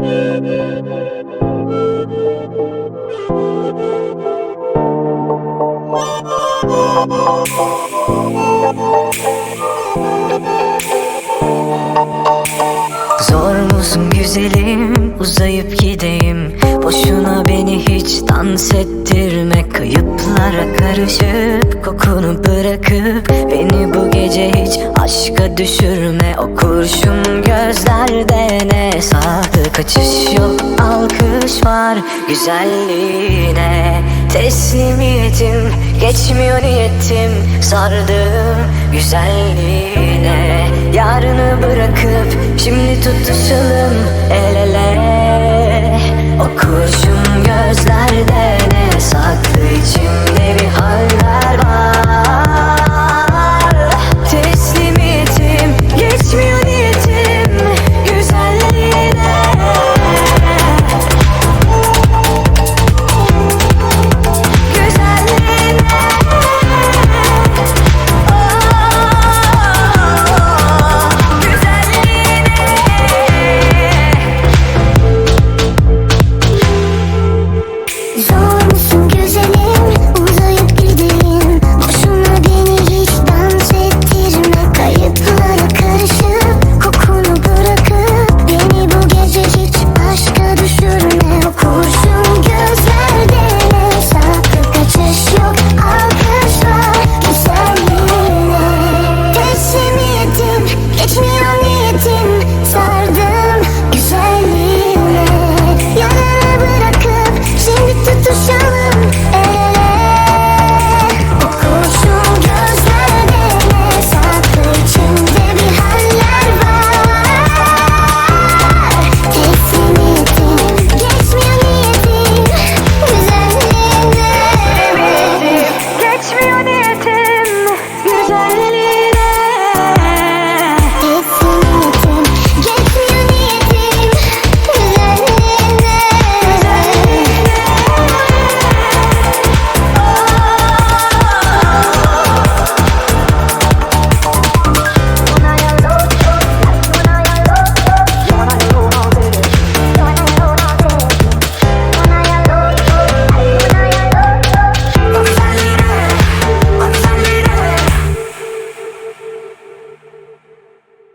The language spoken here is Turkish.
Zor musun güzelim? Uzayıp gideyim. Boşuna beni hiç dans ettirme. Kayıplara karışıp kokunu bırakıp Beni bu gece düşürme O kurşun gözlerde ne? Sahte kaçış yok Alkış var güzelliğine. Teslimiyetim geçmiyor niyetim Sardım güzelliğine. Yarını bırakıp şimdi tutuşalım el ele